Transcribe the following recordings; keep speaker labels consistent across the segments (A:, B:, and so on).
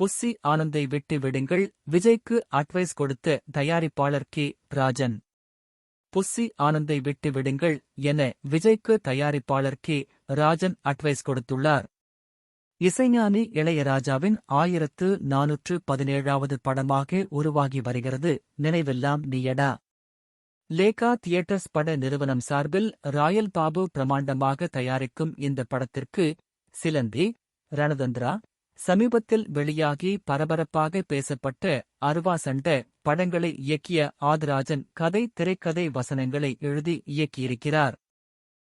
A: Pussy ஆனந்தை விட்டு விடுங்கள். விஜய்க்கு அட்வைஸ் கொடுத்த தயாரிப்பாளர் கே. ராஜன். புஸ்ஸி ஆனந்தை விட்டு விடுங்கள் என விஜய்க்கு தயாரிப்பாளர் கே. ராஜன் அட்வைஸ் கொடுத்துள்ளார். இசைஞானி இளையராஜாவின் ஆயிரத்து நானூற்று பதினேழாவது படமாக உருவாகி வருகிறது. நினைவெல்லாம் நீயடா. லேகா தியேட்டர்ஸ் பட நிறுவனம் சார்பில் ராயல் பாபு பிரமாண்டமாக தயாரிக்கும் இந்த படத்திற்கு சிலந்தி ரணதந்திரா சமீபத்தில் வெளியாகி பரபரப்பாக பேசப்பட்ட அருவா சண்ட படங்களை இயக்கிய ஆதிராஜன் கதை திரைக்கதை வசனங்களை எழுதி இயக்கியிருக்கிறார்.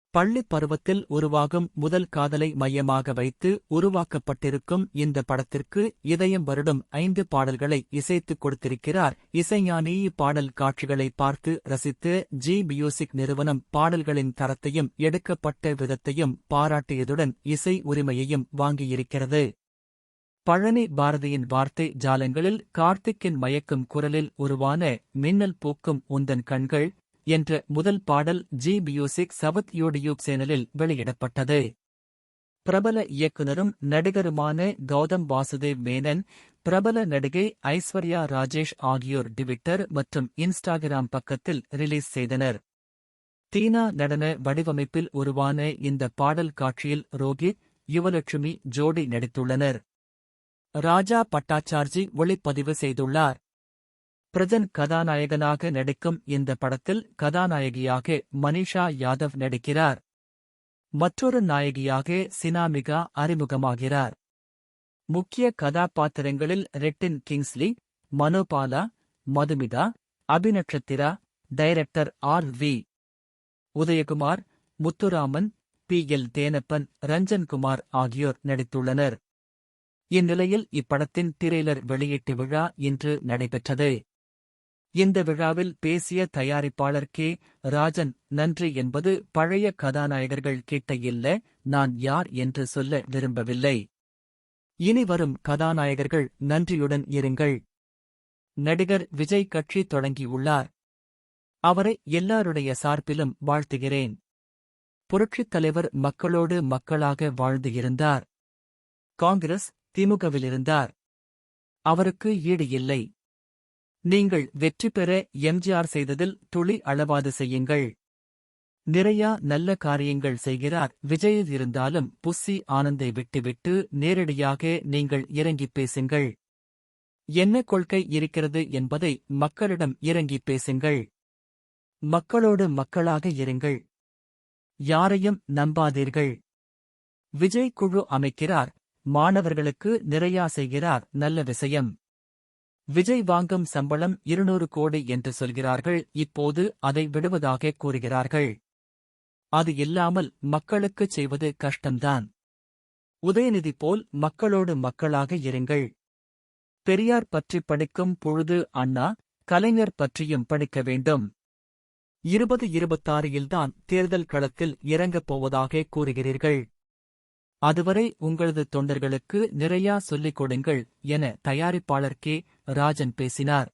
A: பள்ளிப் பருவத்தில் உருவாகும் முதல் காதலை மையமாக வைத்து உருவாக்கப்பட்டிருக்கும் இந்த படத்திற்கு இதயம் வருடம் ஐந்து பாடல்களை இசைத்துக் கொடுத்திருக்கிறார். இசைஞானி பாடல் காட்சிகளை பார்த்து ரசித்து ஜி மியூசிக் நிறுவனம் பாடல்களின் தரத்தையும் எடுக்கப்பட்ட விதத்தையும் பாராட்டியதுடன் இசை உரிமையையும் வாங்கியிருக்கிறது. பழனி பாரதியின் வார்த்தை ஜாலங்களில் கார்த்திக்கின் மயக்கும் குரலில் உருவான மின்னல் பூக்கும் உந்தன் கண்கள் என்ற முதல் பாடல் ஜி மியூசிக் சவுத் யூடியூப் சேனலில் வெளியிடப்பட்டது. பிரபல இயக்குனரும் நடிகருமான கௌதம் வாசுதேவ் மேனன் பிரபல நடிகை ஐஸ்வர்யா ராஜேஷ் ஆகியோர் ட்விட்டர் மற்றும் இன்ஸ்டாகிராம் பக்கத்தில் ரிலீஸ் செய்தனர். தீனா நடன வடிவமைப்பில் உருவான இந்த பாடல் காட்சியில் ரோகித் யுவலட்சுமி ஜோடி நடித்துள்ளனர். ராஜா பட்டாச்சார்ஜி ஒளிப்பதிவு செய்துள்ளார். பிரஜன் கதாநாயகனாக நடிக்கும் இந்த படத்தில் கதாநாயகியாக மனிஷா யாதவ் நடிக்கிறார். மற்றொரு நாயகியாக சினாமிகா அறிமுகமாகிறார். முக்கிய கதாபாத்திரங்களில் Redin Kingsley Manobala Madhumitha Abhinakshatra director R V. Udhayakumar Muthuraman P L Thenappan Ranjankumar ஆகியோர் நடித்துள்ளனர். இந்நிலையில் இப்படத்தின் திரைலர் வெளியீட்டு விழா இன்று நடைபெற்றது. இந்த விழாவில் பேசிய தயாரிப்பாளர் கே. ராஜன் நன்றி என்பது பழைய கதாநாயகர்கள் கிட்ட இல்ல நான் யார் என்று சொல்ல விரும்பவில்லை. இனி வரும் கதாநாயகர்கள் நன்றியுடன் இருங்கள். நடிகர் விஜய் கட்சி தொடங்கியுள்ளார். அவரை எல்லாருடைய சார்பிலும் வாழ்த்துகிறேன். புரட்சித் தலைவர் மக்களோடு மக்களாக வாழ்ந்து இருந்தார். காங்கிரஸ் திமுகவிலிருந்தார். அவருக்கு ஈடு இல்லை. நீங்கள் வெற்றி பெற எம்ஜிஆர் செய்ததில் துளி அளவாது செய்யுங்கள். நிறையா நல்ல காரியங்கள் செய்கிறார். விஜயில் இருந்தாலும் புஸ்ஸி ஆனந்தை விட்டுவிட்டு நேரடியாக நீங்கள் இறங்கிப் பேசுங்கள். என்ன கொள்கை இருக்கிறது என்பதை மக்களிடம் இறங்கிப் பேசுங்கள். மக்களோடு மக்களாக இருங்கள். யாரையும் நம்பாதீர்கள். விஜய் குழு அமைக்கிறார். மாணவர்களுக்கு நிறையா செய்கிறார் நல்ல விஷயம். விஜய் வாங்கும் சம்பளம் இருநூறு கோடி என்று சொல்கிறார்கள் இப்போது அதை விடுவதாக கூறுகிறார்கள். அது இல்லாமல் மக்களுக்குச் செய்வது கஷ்டம்தான். உதயநிதி போல் மக்களோடு மக்களாக இருங்கள். பெரியார் பற்றி படிக்கும் பொழுது அண்ணா கலைஞர் பற்றியும் படிக்க வேண்டும். இருபது இருபத்தாறில்தான் தேர்தல் களத்தில் இறங்கப் போவதாக கூறுகிறீர்கள். அதுவரை உங்களது தொண்டர்களுக்கு நிறையா சொல்லிக் கொடுங்கள் என தயாரிப்பாளர் கே. ராஜன் பேசினார்.